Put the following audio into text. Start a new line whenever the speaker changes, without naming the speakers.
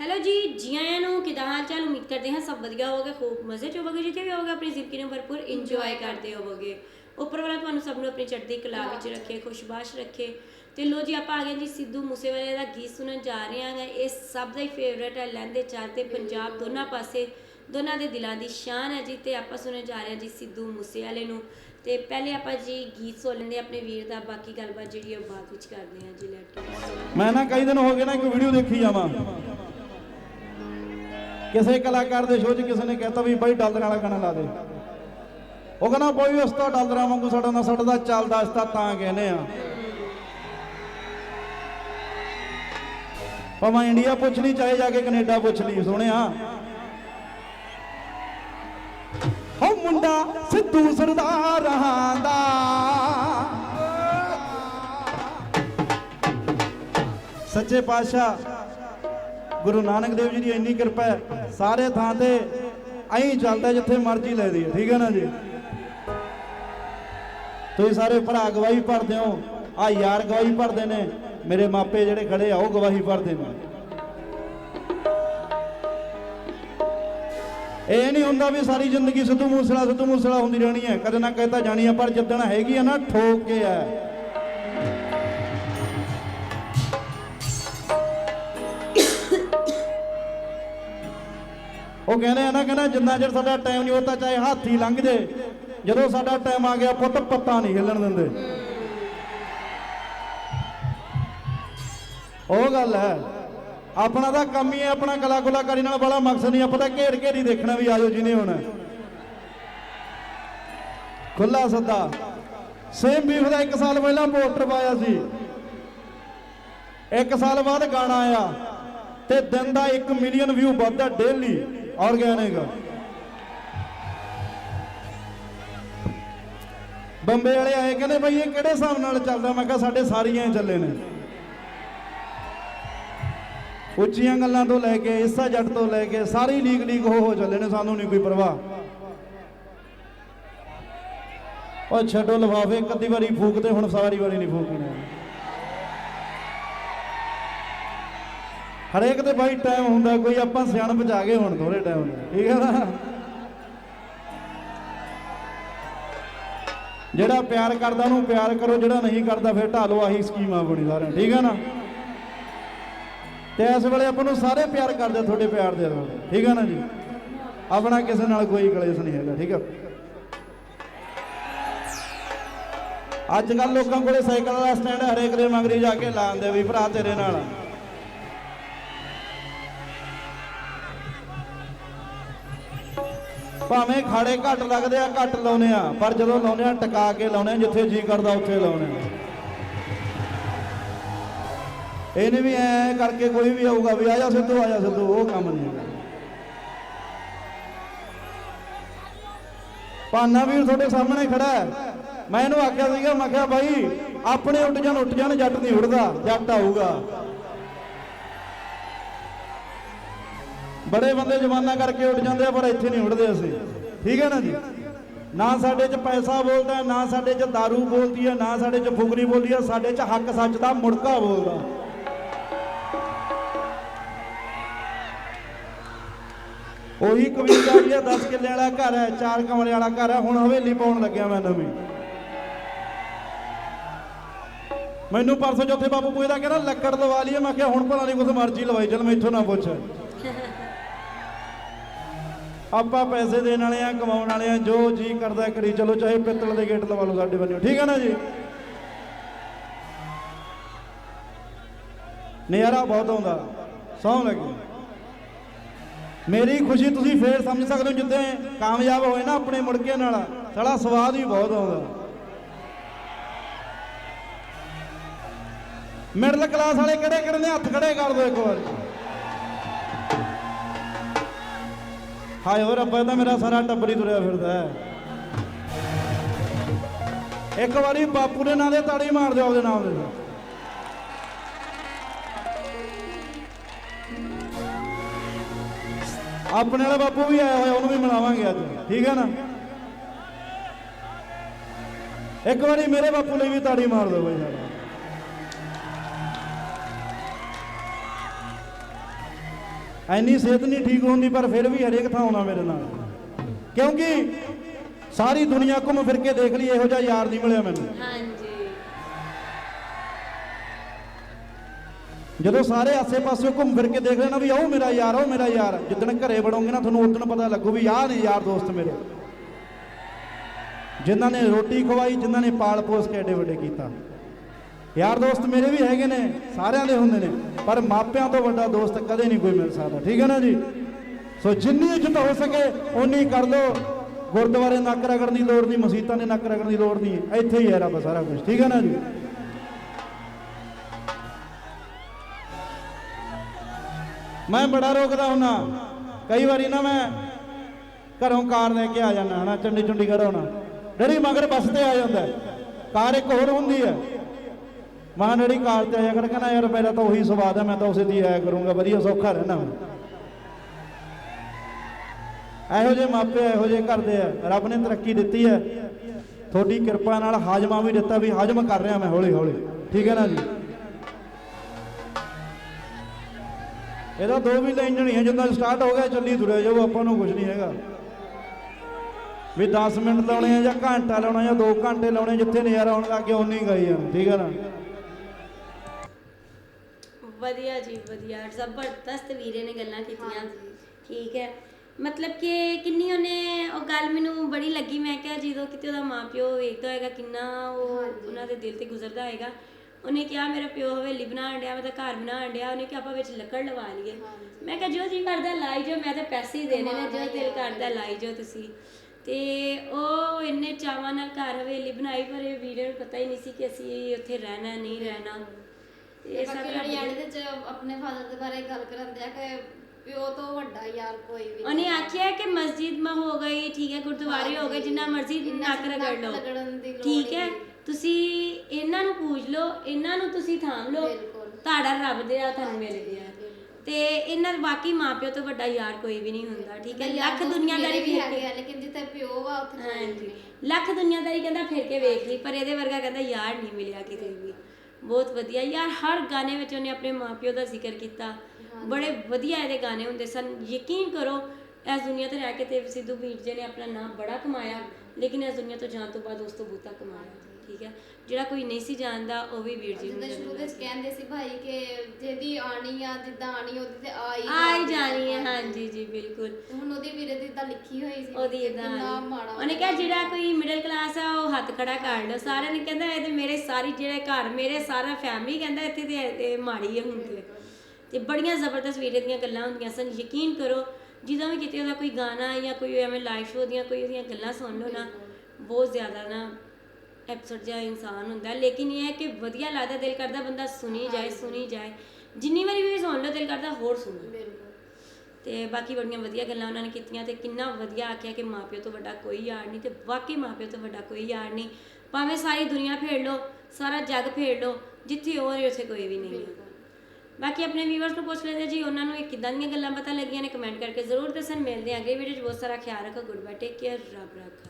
Hello ਜੀ ਜੀ ਆਇਆਂ ਨੂੰ ਕਿਦਾਂ ਹਾਲ ਚਾਲ ਉਮੀਦ ਕਰਦੇ ਹਾਂ ਸਭ ਵਧੀਆ ਹੋਵੇਗਾ ਖੂਬ ਮਜ਼ੇ ਚ ਹੋਵੋਗੇ ਜਿੱਥੇ ਵੀ ਹੋਵੋਗੇ ਆਪਣੀ ਜ਼ਿੰਦਗੀ ਨੂੰ ਭਰਪੂਰ ਇੰਜੋਏ ਕਰਦੇ ਹੋਵੋਗੇ। ਉੱਪਰ ਵਾਲਾ ਤੁਹਾਨੂੰ ਸਭ ਨੂੰ ਆਪਣੀ ਚੜ੍ਹਦੀ ਕਲਾ ਵਿੱਚ ਰੱਖੇ ਖੁਸ਼ਬਾਸ਼ ਰੱਖੇ। ਤੇ ਲੋ ਜੀ ਆਪਾਂ ਆ ਗਏ ਜੀ ਸਿੱਧੂ ਮੂਸੇਵਾਲੇ ਦਾ ਗੀਤ ਸੁਣਨ ਜਾ ਰਹੇ ਹਾਂ। ਇਹ ਸਭ ਦਾ ਹੀ ਫੇਵਰਟ ਹੈ ਲਹਿੰਦੇ ਚਾਲ ਤੇ ਪੰਜਾਬ ਦੋਨਾਂ ਪਾਸੇ ਦੋਨਾਂ ਦੇ ਦਿਲਾਂ ਦੀ ਸ਼ਾਨ ਹੈ ਜੀ। ਤੇ ਆਪਾਂ ਸੁਣਨ ਜਾ ਰਹੇ ਹਾਂ ਜੀ ਸਿੱਧੂ ਮੂਸੇਵਾਲੇ ਨੂੰ। ਤੇ ਪਹਿਲੇ ਆਪਾਂ ਜੀ ਗੀਤ ਸੁਣ ਲੈਂਦੇ ਆਪਣੇ ਵੀਰ ਦਾ ਬਾਕੀ ਗੱਲਬਾਤ ਜਿਹੜੀ ਉਹ ਬਾਅਦ ਵਿੱਚ ਕਰਦੇ ਹਾਂ ਜੀ ਲੈਟ
ਮੈਂ ਨਾ ਕਈ ਦਿਨ ਹੋ ਗਏ ਨਾ ਇੱਕ ਵੀਡੀਓ ਦੇਖੀ ਜਾਵਾਂ। ਕਿਸੇ ਕਲਾਕਾਰ ਦੇ ਸ਼ੋਅ 'ਚ ਕਿਸੇ ਨੇ ਕਹਿਤਾ ਵੀ ਬਾਈ ਡਾਲਰ ਵਾਲਾ ਗਾਣਾ ਲਾ ਦੇ। ਉਹ ਕਹਿੰਦਾ ਕੋਈ ਉਸ ਤਾਂ ਡਾਲਰਾਂ ਵਾਂਗੂ ਸਾਡਾ ਨਾ ਸਾਡਾ ਤਾਂ ਚੱਲਦਾ ਇਸ ਤਾਂ ਤਾਂ ਕਹਿੰਦੇ ਆ। ਭਾਵੇਂ ਇੰਡੀਆ ਪੁੱਛ ਲਈ, ਚਾਹੇ ਜਾ ਕੇ ਕੈਨੇਡਾ ਪੁੱਛ ਲਈ ਸੋਹਣਿਆ ਹੋ ਮੁੰਡਾ ਸਿੱਧੂ ਸਰਦਾਰ ਦਾ। ਸੱਚੇ ਪਾਤਸ਼ਾਹ ਗੁਰੂ ਨਾਨਕ ਦੇਵ ਜੀ ਦੀ ਇੰਨੀ ਕਿਰਪਾ ਹੈ, ਸਾਰੇ ਥਾਂ ਤੇ ਐਂ ਚੱਲਦਾ ਜਿੱਥੇ ਮਰਜ਼ੀ ਲੈ ਦੀ ਠੀਕ ਹੈ ਨਾ ਜੀ? ਤੁਸੀਂ ਸਾਰੇ ਭਰਾ ਗਵਾਹੀ ਭਰਦੇ ਹੋ, ਆ ਯਾਰ ਗਵਾਹੀ ਭਰਦੇ ਨੇ, ਮੇਰੇ ਮਾਪੇ ਜਿਹੜੇ ਖੜੇ ਆ, ਉਹ ਗਵਾਹੀ ਭਰਦੇ ਨੇ। ਇਹ ਨਹੀਂ ਹੁੰਦਾ ਵੀ ਸਾਰੀ ਜ਼ਿੰਦਗੀ ਸਿੱਧੂ ਮੂਸੇਵਾਲਾ ਸਿੱਧੂ ਮੂਸੇਵਾਲਾ ਹੁੰਦੀ ਰਹਿਣੀ ਹੈ, ਕਦੇ ਨਾ ਕਦੇ ਤਾਂ ਜਾਣੀ ਹੈ, ਪਰ ਜਿੱਦਣ ਹੈਗੀ ਆ ਨਾ, ਠੋਕ ਕੇ ਆ ਉਹ ਕਹਿੰਦੇ ਆ ਨਾ, ਕਹਿੰਦਾ ਜਿੰਨਾ ਚਿਰ ਸਾਡਾ ਟਾਈਮ ਨਹੀਂ ਹੁੰਦਾ ਚਾਹੇ ਹਾਥੀ ਲੰਘ ਜੇ। ਜਦੋਂ ਸਾਡਾ ਟਾਈਮ ਆ ਗਿਆ, ਪੁੱਤ ਪੱਤਾ ਨਹੀਂ ਹਿੱਲਣ ਦਿੰਦੇ। ਉਹ ਗੱਲ ਹੈ। ਆਪਣਾ ਤਾਂ ਕੰਮ ਹੀ ਹੈ, ਆਪਣਾ ਕਲਾ ਕੁਲਾਕਾਰੀ ਨਾਲ ਬੜਾ ਮਕਸਦ ਨਹੀਂ, ਆਪਾਂ ਤਾਂ ਘੇਰ ਘੇਰੀ ਦੇਖਣਾ ਵੀ ਆਜੋ ਜਿਹਨੇ ਹੋਣਾ ਖੁੱਲਾ ਸੱਦਾ। ਸੇਮ ਬੀਫ ਦਾ 1 ਸਾਲ ਪਹਿਲਾਂ ਪੋਸਟਰ ਪਾਇਆ ਸੀ। 1 ਸਾਲ ਬਾਅਦ ਗਾਣਾ ਆਇਆ। ਤੇ ਦਿਨ ਦਾ 1 ਮਿਲੀਅਨ ਵਿਊ ਵੱਧਦਾ ਡੇਲੀ ਆਰਗੈਨਿਕ। ਬੰਬੇ ਵਾਲੇ ਆਏ, ਕਹਿੰਦੇ ਬਈ ਇਹ ਕਿਹੜੇ ਹਿਸਾਬ ਨਾਲ ਚੱਲਦਾ? ਮੈਂ ਕਿਹਾ ਸਾਡੇ ਸਾਰੀਆਂ ਹੀ ਚੱਲੇ ਨੇ। ਉੱਚੀਆਂ ਗੱਲਾਂ ਤੋਂ ਲੈ ਕੇ ਇਸਾ ਜੱਟ ਤੋਂ ਲੈ ਕੇ ਸਾਰੀ ਲੀਗ ਲੀਗ ਹੋ ਹੋ ਚੱਲੇ ਨੇ, ਸਾਨੂੰ ਨਹੀਂ ਕੋਈ ਪਰਵਾਹ। ਉਹ ਛੱਡੋ ਲਫਾਫੇ ਅੱਧੀ ਵਾਰੀ ਫੂਕਦੇ ਹੁਣ ਸਾਰੀ ਵਾਰੀ ਨਹੀਂ ਫੂਕਣੇ। ਹਰੇਕ ਤੇ ਬਾਈ ਟਾਈਮ ਹੁੰਦਾ, ਕੋਈ ਆਪਾਂ ਸਿਆਣ ਬਚਾ ਗਏ ਹੁਣ ਥੋੜੇ ਟਾਈਮ ਦਾ। ਠੀਕ ਹੈ ਨਾ? ਜਿਹੜਾ ਪਿਆਰ ਕਰਦਾ, ਉਹਨੂੰ ਪਿਆਰ ਕਰੋ, ਜਿਹੜਾ ਨਹੀਂ ਕਰਦਾ, ਫਿਰ ਢਾਲੋ ਆਹੀ ਸਕੀਮ ਆ ਬਣੀ ਸਾਰਿਆਂ ਠੀਕ ਹੈ ਨਾ? ਤੇ ਇਸ ਵੇਲੇ ਆਪਾਂ ਨੂੰ ਸਾਰੇ ਪਿਆਰ ਕਰਦੇ ਤੁਹਾਡੇ ਪਿਆਰ ਦੇ ਨਾਲ। ਠੀਕ ਹੈ ਨਾ ਜੀ? ਆਪਣਾ ਕਿਸੇ ਨਾਲ ਕੋਈ ਕਲੇਸ਼ ਨਹੀਂ ਹੈਗਾ, ਠੀਕ ਹੈ ਅੱਜ ਕੱਲ ਲੋਕਾਂ ਕੋਲੇ ਸਾਈਕਲ ਦਾ ਸਟੈਂਡ ਹਰੇਕ ਦੇ ਮੰਗਰੀ ਜਾ ਕੇ ਲਾਉਂਦੇ ਵੀ, ਭਰਾ ਤੇਰੇ ਨਾਲ ਭਾਵੇਂ ਖਾੜੇ ਘੱਟ ਲੱਗਦੇ ਆ, ਘੱਟ ਲਾਉਨੇ ਆ, ਪਰ ਜਦੋਂ ਲਾਉਨੇ ਆ, ਟਿਕਾ ਕੇ ਲਾਉਨੇ ਆ, ਜਿੱਥੇ ਜੀ ਕਰਦਾ ਉੱਥੇ ਲਾਉਨੇ ਆ। ਇਹਨੇ ਵੀ ਐ ਕਰਕੇ ਕੋਈ ਵੀ ਆਊਗਾ ਵੀ ਆ ਜਾ ਸਿੱਧੂ, ਆ ਜਾ ਸਿੱਧੂ, ਉਹ ਕੰਮ ਨਹੀਂ ਹੈਗਾ। ਪਾਨਾ ਵੀਰ ਤੁਹਾਡੇ ਸਾਹਮਣੇ ਖੜਾ ਹੈ। ਮੈਂ ਇਹਨੂੰ ਆਖਿਆ ਸੀਗਾ, ਮੈਂ ਕਿਹਾ ਬਾਈ, ਆਪਣੇ ਉੱਡ ਜਾਣ ਉੱਡ ਜਾਣ, ਜੱਟ ਨਹੀਂ ਉੱਡਦਾ, ਜੱਟ ਆਊਗਾ। ਬੜੇ ਬੰਦੇ ਜਵਾਨਾ ਕਰਕੇ ਉੱਡ ਜਾਂਦੇ ਆ, ਪਰ ਇੱਥੇ ਨਹੀਂ ਉੱਡਦੇ ਅਸੀਂ। ਠੀਕ ਹੈ ਨਾ ਜੀ? ਨਾ ਸਾਡੇ 'ਚ ਪੈਸਾ ਬੋਲਦਾ, ਨਾ ਸਾਡੇ 'ਚ दारू ਬੋਲਦੀ ਹੈ ਨਾ ਸਾਡੇ 'ਚ ਫੁਗਰੀ ਬੋਲਦੀ ਹੈ ਸਾਡੇ 'ਚ ਹੱਕ ਸੱਚ ਦਾ ਮੁੜਕਾ ਬੋਲਦਾ। ਉਹੀ ਕਬੀਲਦਾਰ ਜੀ 10 ਕਿੱਲੇ ਵਾਲਾ ਘਰ ਹੈ, ਚਾਰ ਕਮਰੇ ਵਾਲਾ ਘਰ ਹੈ, ਹੁਣ ਹਵੇਲੀ ਪਾਉਣ ਲੱਗਿਆ ਮੈਂ ਨਵੀਂ। ਮੈਨੂੰ ਪਰਸੋਂ ਚੌਥੇ ਬਾਪੂ ਪੁੱਛਦਾ, ਕਹਿੰਦਾ ਲੱਕੜ ਲਵਾ ਲਈਏ, ਮੈਂ ਕਿਹਾ ਹੁਣ ਭਲਾ ਨਹੀਂ ਕੁਛ ਮਰਜ਼ੀ ਲਵਾਈ, ਚੱਲ ਮੈਥੋਂ ਨਾ ਪੁੱਛ। ਆਪਾਂ ਪੈਸੇ ਦੇਣ ਵਾਲੇ ਆ, ਕਮਾਉਣ ਵਾਲੇ ਆ, ਜੋ ਜੀ ਕਰਦਾ ਕਰੀ ਚਲੋ, ਚਾਹੇ ਪਿੱਤਲ ਦੇ ਗੇਟ ਲਵਾ ਲਓ ਸਾਡੇ ਬੰਨਿਓ ਠੀਕ ਹੈ ਨਾ ਜੀ? ਨਜ਼ਾਰਾ ਬਹੁਤ ਆਉਂਦਾ, ਸੌਂ ਲੱਗੀ। ਮੇਰੀ ਖੁਸ਼ੀ ਤੁਸੀਂ ਫੇਰ ਸਮਝ ਸਕਦੇ ਹੋ ਜਿੱਦਾਂ ਕਾਮਯਾਬ ਹੋਏ ਨਾ ਆਪਣੇ ਮੁੜਕੇ ਨਾਲ, ਸਾਲਾ ਸਵਾਦ ਵੀ ਬਹੁਤ ਆਉਂਦਾ। ਮਿਡਲ ਕਲਾਸ ਵਾਲੇ ਕਿਹੜੇ ਕਿਹੜੇ ਨੇ? ਹੱਥ ਖੜੇ ਕਰ ਦਿਓ ਇੱਕ ਵਾਰ। ਹਾਏ ਹੋ ਰੱਬਾ ਤਾਂ ਮੇਰਾ ਸਾਰਾ ਟੱਬਰ ਹੀ ਤੁਰਿਆ ਫਿਰਦਾ ਹੈ। ਇੱਕ ਵਾਰੀ ਬਾਪੂ ਦੇ ਨਾਂ ਦੇ ਤਾੜੀ ਮਾਰ ਦਿਓ ਉਹਦੇ ਨਾਮ ਦੇ ਆਪਣੇ ਵਾਲਾ ਬਾਪੂ ਵੀ ਆਇਆ ਹੋਇਆ, ਉਹਨੂੰ ਵੀ ਮਿਲਾਵਾਂਗੇ ਅੱਜ। ਠੀਕ ਹੈ ਨਾ? ਇੱਕ ਵਾਰੀ ਮੇਰੇ ਬਾਪੂ ਲਈ ਵੀ ਤਾੜੀ ਮਾਰ ਦਿਓ ਬਈ ਸਾਡਾ ਐਨੀ ਸਿਹਤ ਨਹੀਂ ਠੀਕ ਹੁੰਦੀ ਪਰ ਫਿਰ ਵੀ ਹਰੇਕ ਥਾਂ ਆਉਣਾ ਮੇਰੇ ਨਾਲ। ਕਿਉਂਕਿ ਸਾਰੀ ਦੁਨੀਆ ਘੁੰਮ ਫਿਰ ਕੇ ਦੇਖ ਲਈ ਇਹੋ ਜਿਹਾ ਯਾਰ ਨਹੀਂ ਮਿਲਿਆ ਮੈਨੂੰ।
ਹਾਂਜੀ।
ਜਦੋਂ ਸਾਰੇ ਆਸੇ-ਪਾਸੇ ਘੁੰਮ ਫਿਰ ਕੇ ਦੇਖ ਲੈਣਾ ਵੀ ਆਓ ਮੇਰਾ ਯਾਰ ਆਓ ਮੇਰਾ ਯਾਰ ਜਿੱਦਣ ਘਰੇ ਵੜੋਗੇ ਨਾ ਤੁਹਾਨੂੰ ਉਦੋਂ ਪਤਾ ਲੱਗੂ ਵੀ ਆਹ ਨੇ ਯਾਰ ਦੋਸਤ ਮੇਰੇ। ਜਿਨ੍ਹਾਂ ਨੇ ਰੋਟੀ ਖਵਾਈ ਜਿਨ੍ਹਾਂ ਨੇ ਪਾਲ ਪੋਸ ਕੇ ਏਡੇ ਵੱਡੇ ਕੀਤਾ। ਯਾਰ ਦੋਸਤ ਮੇਰੇ ਵੀ ਹੈਗੇ ਨੇ, ਸਾਰਿਆਂ ਦੇ ਹੁੰਦੇ ਨੇ, ਪਰ ਮਾਪਿਆਂ ਤੋਂ ਵੱਡਾ ਦੋਸਤ ਕਦੇ ਨਹੀਂ ਕੋਈ ਮਿਲ ਸਕਦਾ, ਠੀਕ ਹੈ ਨਾ ਜੀ? ਸੋ ਜਿੰਨੀ ਇੱਜ਼ਤ ਹੋ ਸਕੇ, ਓਨੀ ਕਰ ਲਓ। ਗੁਰਦੁਆਰੇ ਨੱਕ ਰਗੜਨ ਦੀ ਲੋੜ ਨਹੀਂ ਮਸੀਤਾਂ ਦੇ ਨੱਕ ਰਗੜਨ ਦੀ ਲੋੜ ਨਹੀਂ, ਇੱਥੇ ਹੀ ਹੈ ਰੱਬ ਸਾਰਾ ਕੁਝ ਠੀਕ ਹੈ ਨਾ ਜੀ? ਮੈਂ ਬੜਾ ਰੋਕਦਾ ਹੁੰਨਾ, ਕਈ ਵਾਰੀ ਨਾ ਮੈਂ ਘਰੋਂ ਕਾਰ ਲੈ ਕੇ ਆ ਜਾਂਦਾ, ਹਨਾ ਚੰਡੀ ਚੰਡੀਗੜ੍ਹ ਹੋਣਾ ਡੈਡੀ ਮਗਰ ਬੱਸ ਤੇ ਆ ਜਾਂਦਾ, ਕਾਰ ਇੱਕ ਹੋਰ ਹੁੰਦੀ ਹੈ। ਮਾਂ ਜਿਹੜੀ ਕਾਰ ਤੇ ਆਇਆ ਕਰ, ਕਹਿੰਦਾ ਯਾਰ ਮੇਰਾ ਤਾਂ ਉਹੀ ਸਵਾਦ ਹੈ ਮੈਂ ਤਾਂ ਉਸੇ ਦੀ ਆਇਆ ਕਰੂੰਗਾ, ਵਧੀਆ ਸੌਖਾ ਰਹਿਣਾ ਇਹੋ ਜਿਹੇ ਮਾਪੇ ਇਹੋ ਜਿਹੇ ਕਰਦੇ ਆ, ਰੱਬ ਨੇ ਤਰੱਕੀ ਦਿੱਤੀ ਹੈ ਤੁਹਾਡੀ ਕਿਰਪਾ ਨਾਲ ਹਾਜਮਾ ਵੀ ਦਿੱਤਾ ਵੀ ਹਾਜਮ ਕਰ ਰਿਹਾ ਮੈਂ ਹੌਲੀ ਹੌਲੀ ਠੀਕ ਹੈ ਨਾ ਜੀ? ਇਹਦਾ ਦੋ ਵੀ ਇੰਜਣ ਹੀ ਹੈ ਜਦੋਂ ਸਟਾਰਟ ਹੋ ਗਿਆ, ਚੱਲੀ ਤੁਰਿਆ ਜਾਓ ਆਪਾਂ ਨੂੰ ਕੁਝ ਨਹੀਂ ਹੈਗਾ। ਵੀ 10 ਮਿੰਟ ਲਾਉਣੇ ਆ ਜਾਂ ਘੰਟਾ ਲਾਉਣਾ ਜਾਂ 2 ਘੰਟੇ ਲਾਉਣੇ, ਜਿੱਥੇ ਨਜ਼ਾਰਾ ਆਉਣ ਲੱਗ ਗਿਆ ਉਨੀ ਗਈ ਆ ਠੀਕ ਹੈ ਨਾ?
ਵਧੀਆ ਜੀ ਵਧੀਆ। ਜ਼ਬਰਦਸਤ ਵੀਰੇ ਨੇ ਗੱਲਾਂ ਕੀਤੀਆਂ। ਠੀਕ ਹੈ। ਮਤਲਬ ਕਿ ਕਿੰਨੀ ਉਹਨੇ ਉਹ ਗੱਲ ਮੈਨੂੰ ਬੜੀ ਲੱਗੀ। ਮੈਂ ਕਿਹਾ ਜਦੋਂ ਕਿਤੇ ਉਹਦਾ ਮਾਪਿਓ ਵੇਖਦਾ ਹੋਏਗਾ ਕਿੰਨਾ ਉਹ ਉਹਨਾਂ ਦੇ ਦਿਲ ਤੇ ਗੁਜ਼ਰਦਾ ਹੋਏਗਾ। ਉਹਨੇ ਕਿਹਾ ਮੇਰਾ ਪਿਓ ਹਵੇਲੀ ਬਣਾਉਣ ਡਿਆ ਮੈਂ ਤਾਂ ਘਰ ਬਣਾਉਣ ਡਿਆ। ਉਹਨੇ ਕਿਹਾ ਆਪਾਂ ਵਿੱਚ ਲੱਕੜ ਲਵਾ ਲਈਏ। ਮੈਂ ਕਿਹਾ ਜੋ ਜੀ ਕਰਦਾ ਲਾਈ ਜੋ ਮੈਂ ਤਾਂ ਪੈਸੇ ਹੀ ਦੇਣੇ ਨੇ। ਜੋ ਦਿਲ ਕਰਦਾ ਲਾਈ ਜੋ ਤੁਸੀਂ। ਤੇ ਉਹ ਇੰਨੇ ਚਾਵਾਂ ਨਾਲ ਘਰ ਹਵੇਲੀ ਬਣਾਈ ਪਰ ਇਹ ਵੀਰੇ ਨੂੰ ਪਤਾ ਹੀ ਨਹੀਂ ਸੀ ਕਿ ਅਸੀਂ ਉੱਥੇ ਰਹਿਣਾ ਨਹੀਂ ਰਹਿਣਾ। ਇਹ ਸਭ
ਬਾਕੀ
ਰੱਬ ਦੀ-
ਲੜਿਆਣੇ ਦੇ ਚ ਆਪਣੇ ਫਾਦਰ ਦੇ ਬਾਰੇ ਗੱਲ ਕਰਨ ਦਿਆ ਕਿ ਪਿਓ ਤੋਂ ਵੱਡਾ ਯਾਰ ਕੋਈ ਵੀ
ਉਹਨੇ
ਨਹੀਂ।
ਆਖਿਆ ਕਿ ਮਸਜਿਦ ਮਾ ਹੋ ਗਈ ਠੀਕ ਹੈ ਗੁਰਦੁਆਰੇ ਹੋ ਗਏ ਜਿੰਨਾ ਮਰਜ਼ੀ
ਜਿੰਨਾ
ਨੱਕ ਰਗੜ
ਨੱਕ
ਲਓ।
ਰਗੜਨ ਦੀ ਲੋੜ
ਠੀਕ ਹੈ
ਨਹੀਂ।
ਤੁਸੀਂ ਇਹਨਾਂ ਨੂੰ ਪੂਜ ਲਓ ਇਹਨਾਂ ਨੂੰ ਤੁਸੀਂ ਥਾਮ ਲਓ।
ਬਿਲਕੁਲ।
ਤੁਹਾਡਾ ਰੱਬ ਦੇ ਆ ਤੁਹਾਨੂੰ ਮਿਲ ਗਿਆ।
ਬਿਲਕੁਲ।
ਤੇ ਇਹਨਾਂ ਬਾਕੀ ਮਾਪਿਓ ਤੋਂ ਵੱਡਾ ਯਾਰ ਕੋਈ ਵੀ ਨਹੀਂ ਹੁੰਦਾ ਠੀਕ ਹੈ
ਯਾਰ
ਲੱਖ
ਦੋਸਤ
ਦੁਨੀਆਦਾਰੀ
ਮੇਰੇ ਵੀ
ਫਿਰ
ਹੈਗੇ
ਕੇ
ਆ ਲੇਕਿਨ ਜਿੱਥੇ ਪਿਓ ਵਾ ਉੱਥੇ ਕੋਈ
ਹਾਂਜੀ।
ਨਹੀਂ।
ਲੱਖ ਦੁਨੀਆਦਾਰੀ ਕਹਿੰਦਾ ਫਿਰ ਕੇ ਵੇਖ ਲਈ ਪਰ ਇਹਦੇ ਵਰਗਾ ਕਹਿੰਦਾ ਯਾਰ ਨਹੀਂ ਮਿਲਿਆ ਕਿਤੇ ਵੀ। ਬਹੁਤ ਵਧੀਆ। ਯਾਰ ਹਰ ਗਾਣੇ ਵਿੱਚ ਉਹਨੇ ਆਪਣੇ ਮਾਪਿਓ ਦਾ ਜ਼ਿਕਰ ਕੀਤਾ। ਬੜੇ ਵਧੀਆ ਇਹਦੇ ਗਾਣੇ ਹੁੰਦੇ ਸਨ। ਯਕੀਨ ਕਰੋ ਇਸ ਦੁਨੀਆ ਤੇ ਰਹਿ ਕੇ ਤੇ ਸਿੱਧੂ ਵੀਰ ਜੀ ਨੇ ਆਪਣਾ ਨਾਮ ਬੜਾ ਕਮਾਇਆ ਲੇਕਿਨ ਇਸ ਦੁਨੀਆ ਤੋਂ ਜਾਣ ਤੋਂ ਬਾਅਦ ਉਸ ਤੋਂ ਬੂਤਾ ਕਮਾਇਆ। ਠੀਕ ਹੈ। ਜਿਹੜਾ ਕੋਈ ਨਹੀਂ ਸੀ ਜਾਣਦਾ ਉਹ ਵੀ ਵੀਰ ਜੀ ਨੂੰ
ਜਿੱਦਾਂ ਸ਼ੁਰੂ
ਜਾਣਦਾ
ਵਿੱਚ ਕਹਿੰਦੇ ਸੀ ਭਾਈ ਕਿ ਜਿਹਦੀ ਆਣੀ ਆ ਜਿੱਦਾਂ ਆਣੀ ਉਹਦੀ ਤੇ ਆ ਹੀ
ਜਾਣੀ। ਹੈ। ਹਾਂਜੀ ਜੀ ਬਿਲਕੁਲ।
ਹੁਣ ਉਹਦੀ ਵੀਰੇ ਦੀ ਤਾਂ ਲਿਖੀ ਹੋਈ ਸੀ
ਉਹਦੀ ਇਦਾਂ ਉਹਨੇ ਕਿਹਾ ਜਿਹੜਾ ਕੋਈ ਮਿਡਲ ਕਲਾਸ ਆ ਉਹ ਹੱਥ ਖੜਾ ਕਰ ਲਓ। ਸਾਰਿਆਂ ਨੇ ਕਹਿੰਦਾ ਇਹ ਤੇ ਮੇਰੇ ਸਾਰੀ ਜਿਹੜੇ ਘਰ ਮੇਰੇ ਸਾਰਾ ਫੈਮਿਲੀ ਕਹਿੰਦਾ ਇੱਥੇ ਤੇ ਇਹ- ਇਹ ਮਾੜੀ ਹੈ ਹੁੰਦੀ ਹੈ ਤੇ ਬੜੀਆਂ ਜ਼ਬਰਦਸਤ ਵੀਰੇ ਦੀਆਂ ਗੱਲਾਂ ਹੁੰਦੀਆਂ ਸਨ। ਯਕੀਨ ਕਰੋ ਜਦੋਂ ਵੀ ਕਿਤੇ ਉਹਦਾ ਕੋਈ ਗਾਣਾ ਜਾਂ ਕੋਈ ਐਵੇਂ ਲਾਈਵ ਸ਼ੋਅ ਦੀਆਂ ਕੋਈ ਉਹਦੀਆਂ ਗੱਲਾਂ ਸੁਣ ਲਓ ਨਾ ਬਹੁਤ ਜ਼ਿਆਦਾ ਨਾ ਐਪਸਡ ਜਿਹਾ ਇਨਸਾਨ ਹੁੰਦਾ। ਲੇਕਿਨ ਇਹ ਹੈ ਕਿ ਵਧੀਆ ਲੱਗਦਾ ਦਿਲ ਕਰਦਾ ਬੰਦਾ ਸੁਣੀ ਜਾਏ ਸੁਣੀ ਜਾਏ। ਜਿੰਨੀ ਵਾਰੀ ਵੀ ਸੁਣ ਲਓ ਦਿਲ ਕਰਦਾ ਹੋਰ ਸੁਣੋ।
ਬਿਲਕੁਲ।
ਤੇ ਬਾਕੀ ਬੜੀਆਂ ਵਧੀਆ ਗੱਲਾਂ ਉਹਨਾਂ ਨੇ ਕੀਤੀਆਂ ਤੇ ਕਿੰਨਾ ਵਧੀਆ ਆਖਿਆ ਕਿ ਮਾਪਿਓ ਤੋਂ ਵੱਡਾ ਕੋਈ ਯਾਰ ਨਹੀਂ ਤੇ ਵਾਕਈ ਮਾਪਿਓ ਤੋਂ ਵੱਡਾ ਕੋਈ ਯਾਰ ਨਹੀਂ। ਭਾਵੇਂ ਸਾਰੀ ਦੁਨੀਆ ਫੇਰ ਲਓ ਸਾਰਾ ਜੱਗ ਫੇਰ ਲਓ ਜਿੱਥੇ ਉਹ ਹੈ ਉੱਥੇ ਕੋਈ ਵੀ ਨਹੀਂ ਹੈ। ਬਾਕੀ ਆਪਣੇ ਵੀਵਰਸ ਨੂੰ ਪੁੱਛ ਲੈਂਦੇ ਜੀ ਉਹਨਾਂ ਨੂੰ ਇਹ ਕਿੱਦਾਂ ਦੀਆਂ ਗੱਲਾਂ ਪਤਾ ਲੱਗੀਆਂ ਨੇ? ਕਮੈਂਟ ਕਰਕੇ ਜ਼ਰੂਰ ਦੱਸਣ। ਮਿਲਦੇ ਹਾਂ ਅਗਲੀ ਵੀਡੀਓ 'ਚ। ਬਹੁਤ ਸਾਰਾ ਖਿਆਲ ਰੱਖੋ। ਗੁੱਡ ਬਾਏ ਟੇਕ ਕੇਅਰ ਰੱਬ ਰੱਖਾ।